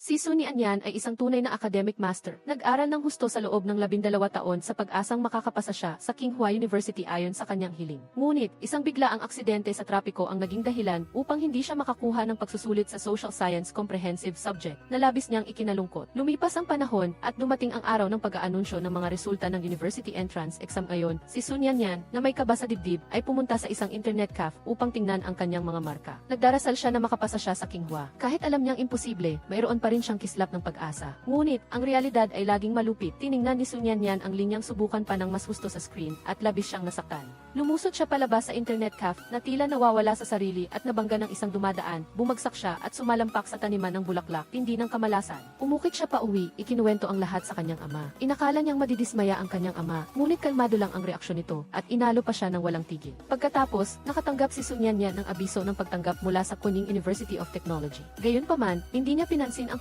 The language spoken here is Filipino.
Si Suni Anyan ay isang tunay na academic master. Nag-aral ng husto sa loob ng labindalawa taon sa pag-asang makakapasa siya sa Kinghua University ayon sa kanyang hiling. Ngunit, isang biglaang aksidente sa trapiko ang naging dahilan upang hindi siya makakuha ng pagsusulit sa social science comprehensive subject na labis niyang ikinalungkot. Lumipas ang panahon at dumating ang araw ng pag-aanunsyo ng mga resulta ng university entrance exam ngayon. Si Sun Yanyan, na may kaba sa dibdib, ay pumunta sa isang internet cafe upang tingnan ang kanyang mga marka. Nagdarasal siya na makapasa siya sa Kinghua. Kahit alam niyang imposible, mayroon pa rin siyang kislap ng pag-asa. Ngunit, ang realidad ay laging malupit. Tiningnan ni Sun Yanyan ang linyang subukan pa ng mas husto sa screen at labis siyang nasaktan. Lumusot siya palabas sa internet cafe na tila nawawala sa sarili at nabangga ng isang dumadaan. Bumagsak siya at sumalampak sa taniman ng bulaklak, hindi ng kamalasan. Umukit siya pa uwi, ikinuwento ang lahat sa kanyang ama. Inakala niyang madidismaya ang kanyang ama, ngunit kalmado lang ang reaksyon nito at inalo pa siya ng walang tigil. Pagkatapos, nakatanggap si Sun Yanyan ng abiso ng pagtanggap mula sa Kuning University of Technology. Gayunpaman, hindi niya pinansin ang